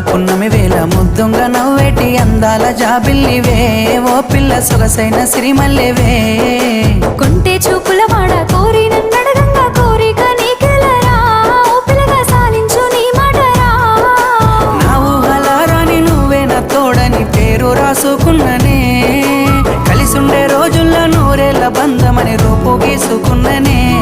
పున్నమి వేల ముద్దుంగా నవ్వేటి అందాల జాబిల్లివే. ఓ పిల్ల సొగసైన సిరిమల్లెవే. కొంటే చూపుల వాడ కోరి నన్నడగంగా కోరిక నీకెలరా. ఓ పిల్లగా సాలించు నీ మాటరా. నా ఊహలారాని నువ్వే నా తోడని పేరు రాసుకున్ననే. కలిసుండే రోజుల్లో నూరేళ్ళ బంధమని రూపు గీసుకున్ననే.